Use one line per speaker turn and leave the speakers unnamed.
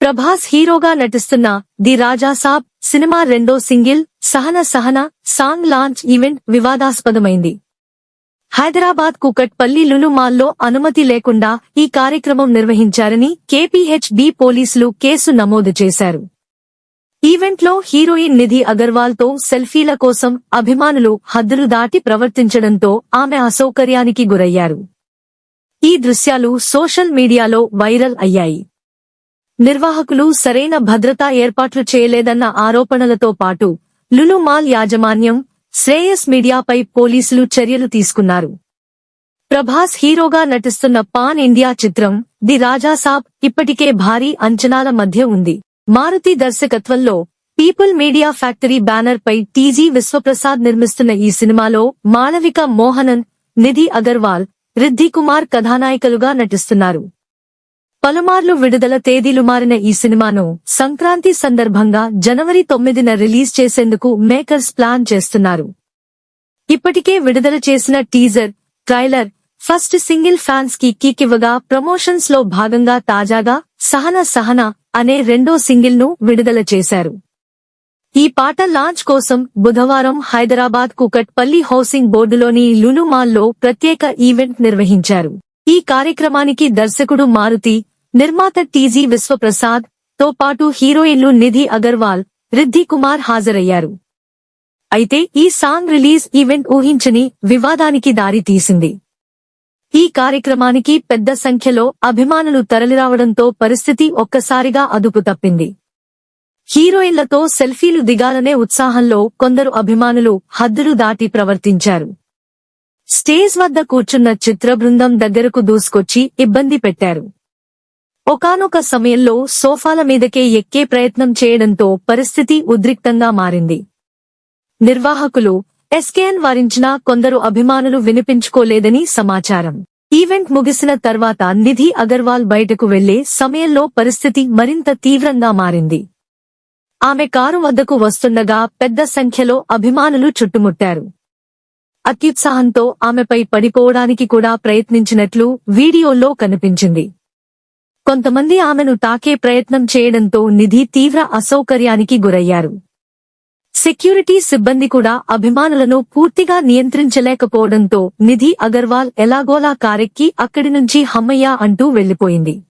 ప్రభాస్ హీరోగా నటిస్తున్న the Raja Saab cinema రెండో single Sahana Sahana song launch event వివాదాస్పదమైంది. Hyderabad Kukatpally లులుమాల్లో అనుమతి లేకుండా ఈ కార్యక్రమం నిర్వహించారని కేపీహెచ్బి పోలీసులు కేసు నమోదు చేశారు. ఈవెంట్లో హీరోయిన్ నిధి అగర్వాల్తో సెల్ఫీల కోసం అభిమానులు హద్దులు దాటి ప్రవర్తించడంతో ఆమె అసౌకర్యానికి గురయ్యారు. ఈ దృశ్యాలు సోషల్ మీడియాలో వైరల్ అయ్యాయి. నిర్వాహకులు సరైన భద్రతా ఏర్పాట్లు చేయలేదన్న ఆరోపణలతో పాటు లులు మాల్ యాజమాన్యం శ్రేయస్ మీడియాపై పోలీసులు చర్యలు తీసుకున్నారు. ప్రభాస్ హీరోగా నటిస్తున్న పాన్ ఇండియా చిత్రం ది రాజాసాబ్ ఇప్పటికే భారీ అంచనాల మధ్య ఉంది. మారుతి దర్శకత్వంలో పీపుల్ మీడియా ఫ్యాక్టరీ బ్యానర్ పై టీజీ విశ్వప్రసాద్ నిర్మిస్తున్న ఈ సినిమాలో మాళవిక మోహనన్ నిధి అగర్వాల్ రిద్ది కుమార్ కథానాయికలుగా నటిస్తున్నారు. పలుమార్లు విడుదల తేదీలు మారిన ఈ సినిమాను సంక్రాంతి సందర్భంగా జనవరి తొమ్మిదిన రిలీజ్ చేసేందుకు మేకర్స్ ప్లాన్ చేస్తున్నారు. ఇప్పటికే విడుదల చేసిన టీజర్ ట్రైలర్ ఫస్ట్ సింగిల్ ఫ్యాన్స్కి కిక్కివ్వగా ప్రమోషన్స్లో భాగంగా తాజాగా సహన సహన అనే రెండో సింగిల్ను విడుదల చేశారు. ఈ పాట లాంచ్ కోసం బుధవారం హైదరాబాద్ కుకట్పల్లి హౌసింగ్ బోర్డులోని లులుమాల్లో ప్రత్యేక ఈవెంట్ నిర్వహించారు. ఈ కార్యక్రమానికి దర్శకుడు మారుతి నిర్మాత టీజీ విశ్వప్రసాద్తో పాటు హీరోయిన్లు నిధి అగర్వాల్ రిద్ధి కుమార్ హాజరయ్యారు. అయితే ఈ సాంగ్ రిలీజ్ ఈవెంట్ ఊహించని వివాదానికి దారి తీసింది. ఈ కార్యక్రమానికి పెద్ద సంఖ్యలో అభిమానులు తరలిరావడంతో పరిస్థితి ఒక్కసారిగా అదుపు తప్పింది. హీరోయిన్లతో సెల్ఫీలు దిగాలనే ఉత్సాహంలో కొందరు అభిమానులు హద్దులు దాటి ప్రవర్తించారు. స్టేజ్ వద్ద కూర్చున్న చిత్ర బృందం దగ్గరకు దూసుకొచ్చి ఇబ్బంది పెట్టారు. ఒకానొక సమయంలో సోఫాల మీదకే ఎక్కే ప్రయత్నం చేయడంతో పరిస్థితి ఉద్రిక్తంగా మారింది. నిర్వాహకులు ఎస్కేఎన్ వారించినా కొందరు అభిమానులు వినిపించుకోలేదని సమాచారం. ఈవెంట్ ముగిసిన తర్వాత నిధి అగర్వాల్ బయటకు వెళ్ళే సమయంలో పరిస్థితి మరింత తీవ్రంగా మారింది. ఆమె కారు వద్దకు వస్తుండగా పెద్ద సంఖ్యలో అభిమానులు చుట్టుముట్టారు. అత్యుత్సాహంతో ఆమెపై పడిపోవడానికి కూడా ప్రయత్నించినట్లు వీడియోలో కనిపించింది. కొంతమంది ఆమెను తాకే ప్రయత్నం చేయడంతో నిధి తీవ్ర అసౌకర్యానికి గురయ్యారు. సెక్యూరిటీ సిబ్బంది కూడా అభిమానులను పూర్తిగా నియంత్రించలేకపోవడంతో నిధి అగర్వాల్ ఎలాగోలా కారెక్కి అక్కడి నుంచి హమ్మయ్య అంటూ వెళ్ళిపోయింది